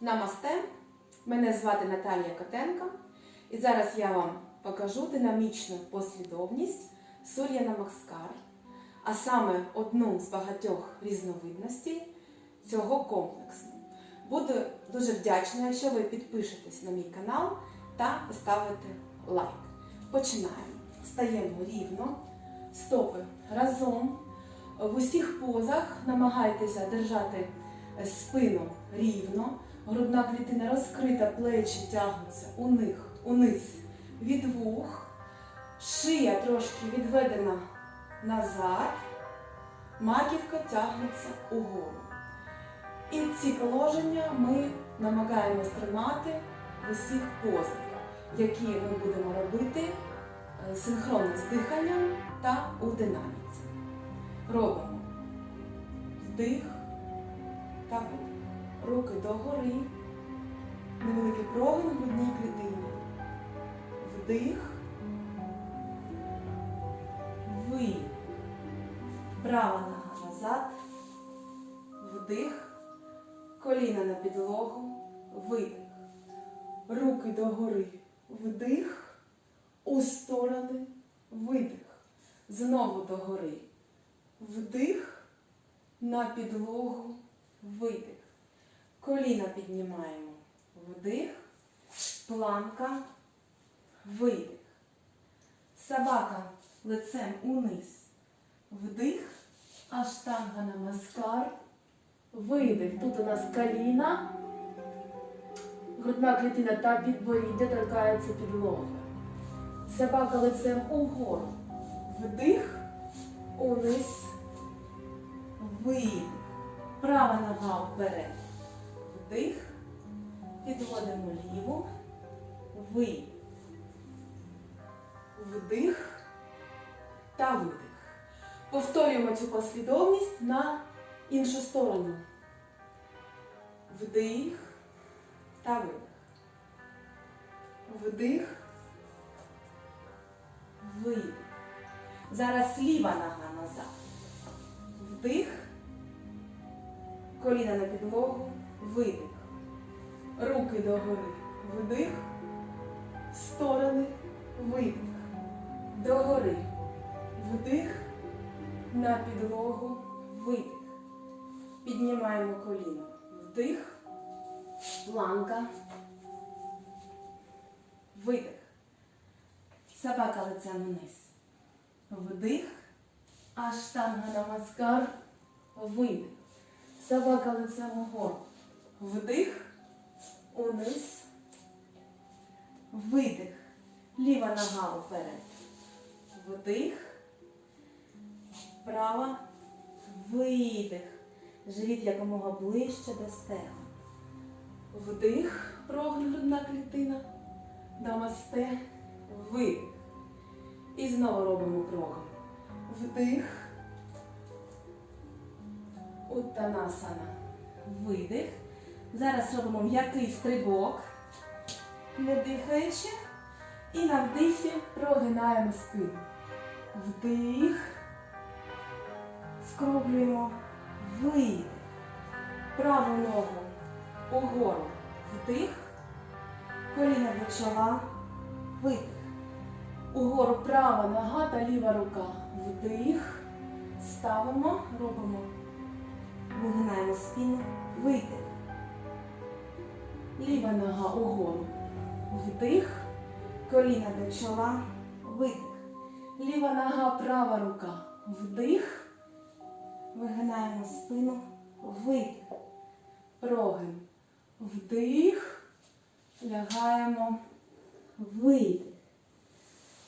Намасте. Мене звати Наталія Котенко. І зараз я вам покажу динамічну послідовність Сур'я Намаскар, а саме одну з багатьох різновидностей цього комплексу. Буду дуже вдячна, якщо ви підпишетесь на мій канал та поставите лайк. Починаємо. Стаємо рівно, стопи разом. В усіх позах намагайтеся держати спину рівно, грудна клітина розкрита, плечі тягнуться у них, униз від вух, шия трошки відведена назад, маківка тягнеться угору. І ці положення ми намагаємось тримати в усіх позах, які ми будемо робити е, синхронно з диханням та у динаміці. Робимо вдих та видих. Руки догори, невеликий прогин в грудній клітині. Вдих, видих. Права нога назад. Вдих. Коліна на підлогу. Видих. Руки догори. Вдих. У сторони. Видих. Знову догори. Вдих. На підлогу. Видих. Коліна піднімаємо. Вдих. Планка. Видих. Собака лицем униз. Вдих. Аштанга намаскар. Видих. Тут у нас коліна. Грудна клітина та підборіддя торкається підлоги. Собака лицем угору. Вдих. Униз. Видих. Права нога вперед. Вдих. Підводимо ліву. Видих. Вдих та видих. Повторюємо цю послідовність на іншу сторону. Вдих та видих. Вдих. Видих. Зараз ліва нога назад. Вдих. Коліна на підлогу. Видих. Руки догори. Вдих. Сторони. Видих. Догори. Вдих. На підлогу. Видих. Піднімаємо коліно. Вдих. Планка. Видих. Собака лицем вниз. Вдих. Аштанга намаскар. Видих. Собака лицем угору. Вдих. Униз. Видих. Ліва нога вперед. Вдих. Права. Видих. Живіт якомога ближче до стегна. Вдих. Прогин грудна клітина. Намасте. Видих. І знову робимо прогин. Вдих. Уттанасана. Видих. Зараз робимо м'який стрибок, не дихаючи. І на вдихі прогинаємо спину. Вдих. Скруглюємо. Видих. Праву ногу угору. Вдих. Коліна до чола. Видих. Угору права нога та ліва рука. Вдих. Ставимо, робимо. Вигинаємо спину. Видих. Ліва нога угору. Вдих. Коліна до чола. Видих. Ліва нога, права рука. Вдих. Вигинаємо спину. Видих. Прогин. Вдих. Лягаємо. Видих.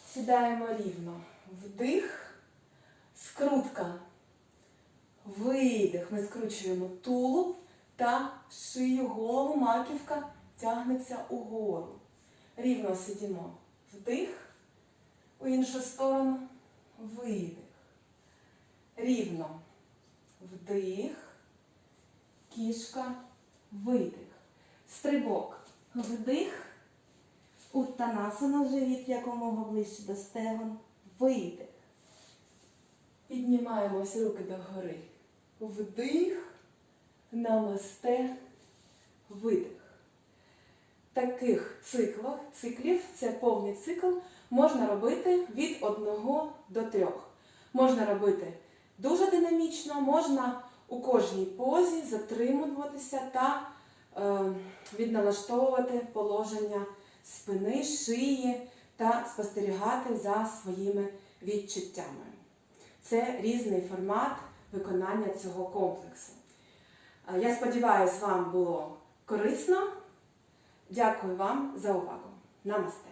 Сідаємо рівно. Вдих. Скрутка. Видих. Ми скручуємо тулуб та шию, голову, маківка тягнеться угору. Рівно сидимо. Вдих. У іншу сторону. Видих. Рівно. Вдих. Кішка. Видих. Стрибок. Вдих. Уттанасана живіт якомога ближче до стегон. Видих. Піднімаємось руки догори. Вдих. Намасте. Видих. таких циклах, циклів, це повний цикл, можна робити від 1 до 3. Можна робити дуже динамічно, можна у кожній позі затримуватися та е, відналаштовувати положення спини, шиї та спостерігати за своїми відчуттями. Це різний формат виконання цього комплексу. Я сподіваюся, вам було корисно. Дякую вам за увагу. Намасте!